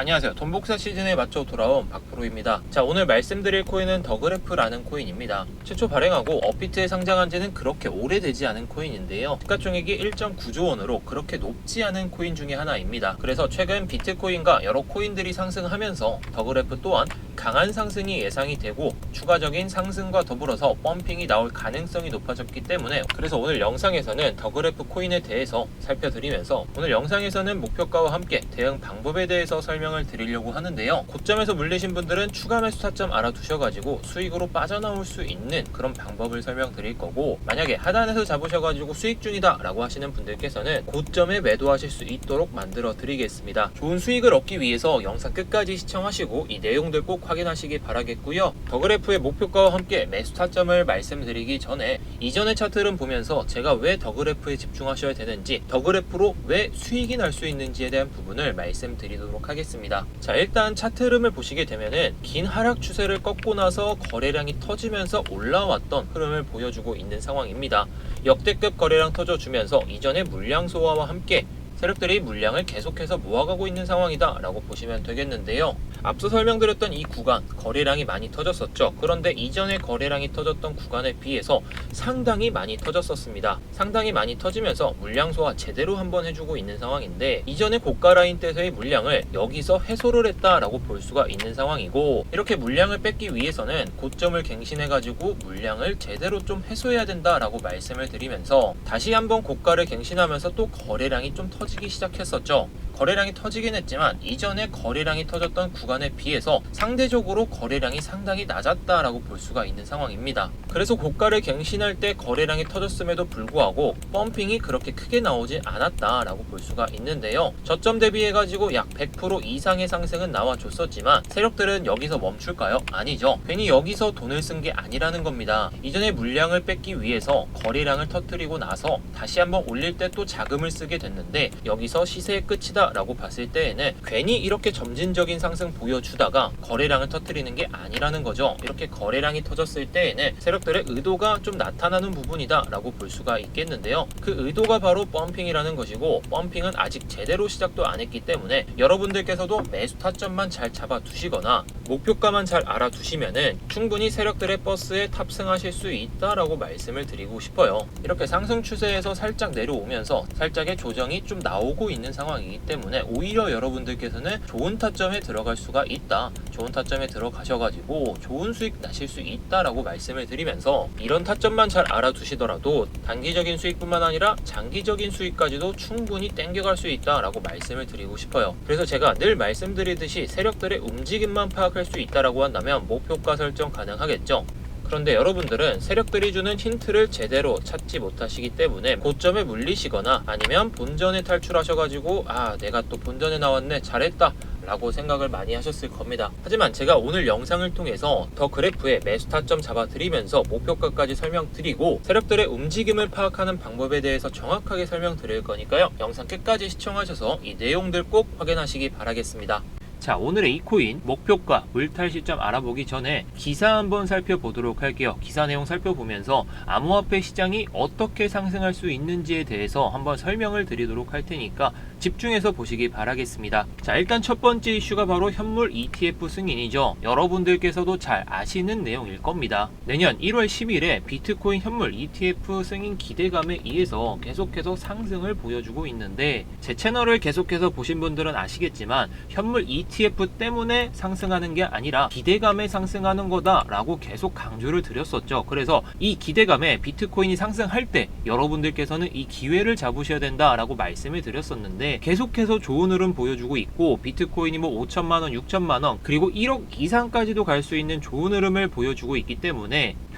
안녕하세요. 돈복사 시즌에 맞춰 돌아온 박프로입니다. 자, 오늘 말씀드릴 코인은 더그래프라는 코인입니다. 최초 발행하고 업비트에 상장한 지는 그렇게 오래되지 않은 코인인데요. 시가총액이 1.9조 원으로 그렇게 높지 않은 코인 중에 하나입니다. 그래서 최근 비트코인과 여러 코인들이 상승하면서 더그래프 또한 강한 상승이 예상이 되고 추가적인 상승과 더불어서 펌핑이 나올 가능성이 높아졌기 때문에 그래서 오늘 영상에서는 더그래프 코인에 대해서 살펴드리면서 오늘 영상에서는 목표가와 함께 대응 방법에 대해서 설명 을 드리려고 하는데요. 고점에서 물리신 분들은 추가 매수 타점 알아두셔가지고 수익으로 빠져나올 수 있는 그런 방법을 설명드릴 거고 만약에 하단에서 잡으셔가지고 수익 중이다 라고 하시는 분들께서는 고점에 매도하실 수 있도록 만들어 드리겠습니다. 좋은 수익을 얻기 위해서 영상 끝까지 시청하시고 이 내용들 꼭 확인하시기 바라겠고요. 더 그래프의 목표가와 함께 매수 타점을 말씀드리기 전에 이전의 차트를 보면서 제가 왜 더 그래프에 집중하셔야 되는지 더 그래프로 왜 수익이 날 수 있는지에 대한 부분을 말씀드리도록 하겠습니다. 자 일단 차트 흐름을 보시게 되면은 긴 하락 추세를 꺾고 나서 거래량이 터지면서 올라왔던 흐름을 보여주고 있는 상황입니다. 역대급 거래량 터져주면서 이전의 물량 소화와 함께 세력들이 물량을 계속해서 모아가고 있는 상황이다 라고 보시면 되겠는데요. 앞서 설명드렸던 이 구간 거래량이 많이 터졌었죠. 그런데 이전에 거래량이 터졌던 구간에 비해서 상당히 많이 터졌었습니다. 상당히 많이 터지면서 물량 소화 제대로 한번 해주고 있는 상황인데 이전에 고가 라인 때서의 물량을 여기서 해소를 했다라고 볼 수가 있는 상황이고 이렇게 물량을 뺏기 위해서는 고점을 갱신해가지고 물량을 제대로 좀 해소해야 된다라고 말씀을 드리면서 다시 한번 고가를 갱신하면서 또 거래량이 좀 터지기 시작했었죠. 거래량이 터지긴 했지만 이전에 거래량이 터졌던 구간에 비해서 상대적으로 거래량이 상당히 낮았다라고 볼 수가 있는 상황입니다. 그래서 고가를 갱신할 때 거래량이 터졌음에도 불구하고 펌핑이 그렇게 크게 나오지 않았다라고 볼 수가 있는데요. 저점 대비해 가지고 약 100% 이상의 상승은 나와줬었지만 세력들은 여기서 멈출까요? 아니죠. 괜히 여기서 돈을 쓴 게 아니라는 겁니다. 이전에 물량을 뺏기 위해서 거래량을 터뜨리고 나서 다시 한번 올릴 때 또 자금을 쓰게 됐는데 여기서 시세의 끝이다 라고 봤을 때에는 괜히 이렇게 점진적인 상승 보여주다가 거래량을 터뜨리는 게 아니라는 거죠. 이렇게 거래량이 터졌을 때에는 세력들의 의도가 좀 나타나는 부분이다 라고 볼 수가 있겠는데요. 그 의도가 바로 펌핑이라는 것이고 펌핑은 아직 제대로 시작도 안 했기 때문에 여러분들께서도 매수 타점만 잘 잡아 두시거나 목표가만 잘 알아두시면은 충분히 세력들의 버스에 탑승하실 수 있다라고 말씀을 드리고 싶어요. 이렇게 상승 추세에서 살짝 내려오면서 살짝의 조정이 좀 나오고 있는 상황이기 때문에 오히려 여러분들께서는 좋은 타점에 들어갈 수가 있다. 좋은 타점에 들어가셔가지고 좋은 수익 나실 수 있다라고 말씀을 드리면서 이런 타점만 잘 알아두시더라도 단기적인 수익뿐만 아니라 장기적인 수익까지도 충분히 땡겨갈 수 있다라고 말씀을 드리고 싶어요. 그래서 제가 늘 말씀드리듯이 세력들의 움직임만 파악할 수 있다라고 한다면 목표가 설정 가능하겠죠. 그런데 여러분들은 세력들이 주는 힌트를 제대로 찾지 못하시기 때문에 고점에 물리시거나 아니면 본전에 탈출하셔가지고 아 내가 또 본전에 나왔네 잘했다 라고 생각을 많이 하셨을 겁니다. 하지만 제가 오늘 영상을 통해서 더 그래프의 매수 타점 잡아드리면서 목표가까지 설명드리고 세력들의 움직임을 파악하는 방법에 대해서 정확하게 설명드릴 거니까요. 영상 끝까지 시청하셔서 이 내용들 꼭 확인하시기 바라겠습니다. 자 오늘의 이 코인 목표가 물탈 시점 알아보기 전에 기사 한번 살펴보도록 할게요. 기사 내용 살펴보면서 암호화폐 시장이 어떻게 상승할 수 있는지에 대해서 한번 설명을 드리도록 할 테니까 집중해서 보시기 바라겠습니다. 자 일단 첫 번째 이슈가 바로 현물 ETF 승인이죠. 여러분들께서도 잘 아시는 내용일 겁니다. 내년 1월 10일에 비트코인 현물 ETF 승인 기대감에 의해서 계속해서 상승을 보여주고 있는데 제 채널을 계속해서 보신 분들은 아시겠지만 현물 ETF 때문에 상승하는 게 아니라 기대감에 상승하는 거다라고 계속 강조를 드렸었죠. 그래서 이 기대감에 비트코인이 상승할 때 여러분들께서는 이 기회를 잡으셔야 된다라고 말씀을 드렸었는데 계속해서 좋은 흐름 보여주고 있고 비트코인이 뭐 5천만 원, 6천만 원 그리고 1억 이상까지도 갈 수 있는 좋은 흐름을 보여주고 있기 때문에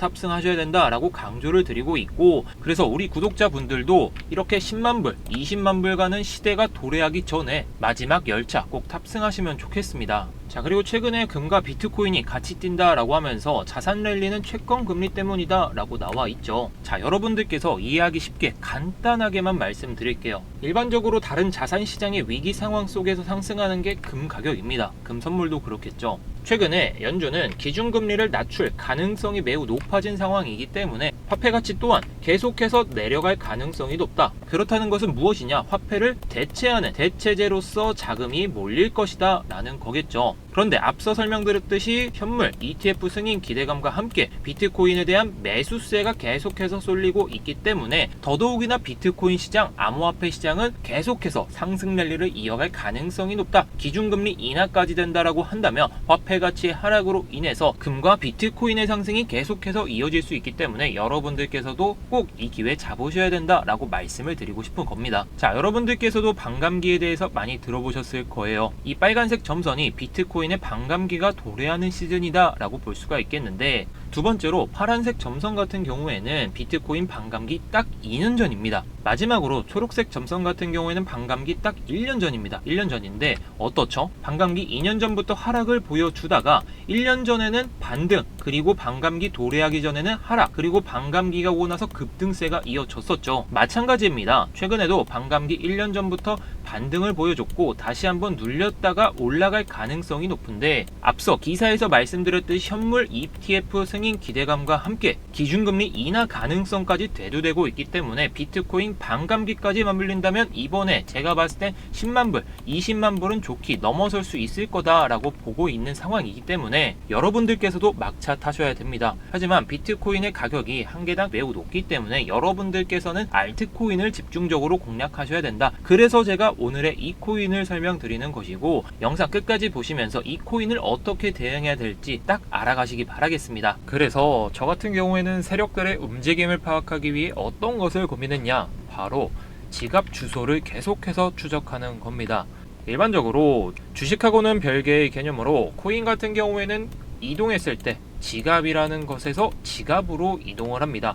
탑승하셔야 된다라고 강조를 드리고 있고 그래서 우리 구독자분들도 이렇게 10만 불, 20만 불 가는 시대가 도래하기 전에 마지막 열차 꼭 탑승하시면 좋겠습니다. 자 그리고 최근에 금과 비트코인이 같이 뛴다 라고 하면서 자산 랠리는 채권 금리 때문이다 라고 나와 있죠. 자 여러분들께서 이해하기 쉽게 간단하게만 말씀드릴게요. 일반적으로 다른 자산 시장의 위기 상황 속에서 상승하는 게 금 가격입니다. 금 선물도 그렇겠죠. 최근에 연준은 기준금리를 낮출 가능성이 매우 높아진 상황이기 때문에 화폐 가치 또한 계속해서 내려갈 가능성이 높다. 그렇다는 것은 무엇이냐? 화폐를 대체하는 대체제로서 자금이 몰릴 것이다 라는 거겠죠. 그런데 앞서 설명드렸듯이 현물, ETF 승인 기대감과 함께 비트코인에 대한 매수세가 계속해서 쏠리고 있기 때문에 더더욱이나 비트코인 시장, 암호화폐 시장은 계속해서 상승 랠리를 이어갈 가능성이 높다. 기준금리 인하까지 된다라고 한다면 화폐 가치의 하락으로 인해서 금과 비트코인의 상승이 계속해서 이어질 수 있기 때문에 여러분들께서도 꼭 이 기회 잡으셔야 된다라고 말씀을 드리고 싶은 겁니다. 자, 여러분들께서도 반감기에 대해서 많이 들어보셨을 거예요. 이 빨간색 점선이 비트코인 의 반감기가 도래하는 시즌이다 라고 볼 수가 있겠는데 두 번째로 파란색 점선 같은 경우에는 비트코인 반감기 딱 2년 전입니다. 마지막으로 초록색 점선 같은 경우에는 반감기 딱 1년 전입니다. 1년 전인데 어떻죠? 반감기 2년 전부터 하락을 보여주다가 1년 전에는 반등 그리고 반감기 도래하기 전에는 하락 그리고 반감기가 오고 나서 급등세가 이어졌었죠. 마찬가지입니다. 최근에도 반감기 1년 전부터 반등을 보여줬고 다시 한번 눌렸다가 올라갈 가능성이 높은데 앞서 기사에서 말씀드렸듯이 현물 ETF 승인 기대감과 함께 기준금리 인하 가능성까지 대두되고 있기 때문에 비트코인 반감기까지 맞물린다면 이번에 제가 봤을 땐 10만 불, 20만 불은 좋게 넘어설 수 있을 거다라고 보고 있는 상황이기 때문에 여러분들께서도 막차 타셔야 됩니다. 하지만 비트코인의 가격이 한 개당 매우 높기 때문에 여러분들께서는 알트코인을 집중적으로 공략하셔야 된다. 그래서 제가 오늘의 이 코인을 설명드리는 것이고 영상 끝까지 보시면서 이 코인을 어떻게 대응해야 될지 딱 알아가시기 바라겠습니다. 그래서 저 같은 경우에는 세력들의 움직임을 파악하기 위해 어떤 것을 고민했냐? 바로 지갑 주소를 계속해서 추적하는 겁니다. 일반적으로 주식하고는 별개의 개념으로 코인 같은 경우에는 이동했을 때 지갑이라는 것에서 지갑으로 이동을 합니다.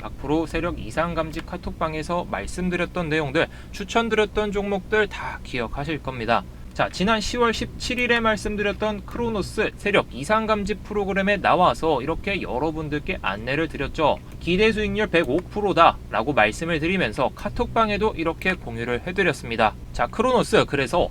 박프로 세력 이상 감지 카톡방에서 말씀드렸던 내용들, 추천드렸던 종목들 다 기억하실 겁니다. 자, 지난 10월 17일에 말씀드렸던 크로노스 세력 이상 감지 프로그램에 나와서 이렇게 여러분들께 안내를 드렸죠. 기대 수익률 105%다 라고 말씀을 드리면서 카톡방에도 이렇게 공유를 해드렸습니다. 자, 크로노스 그래서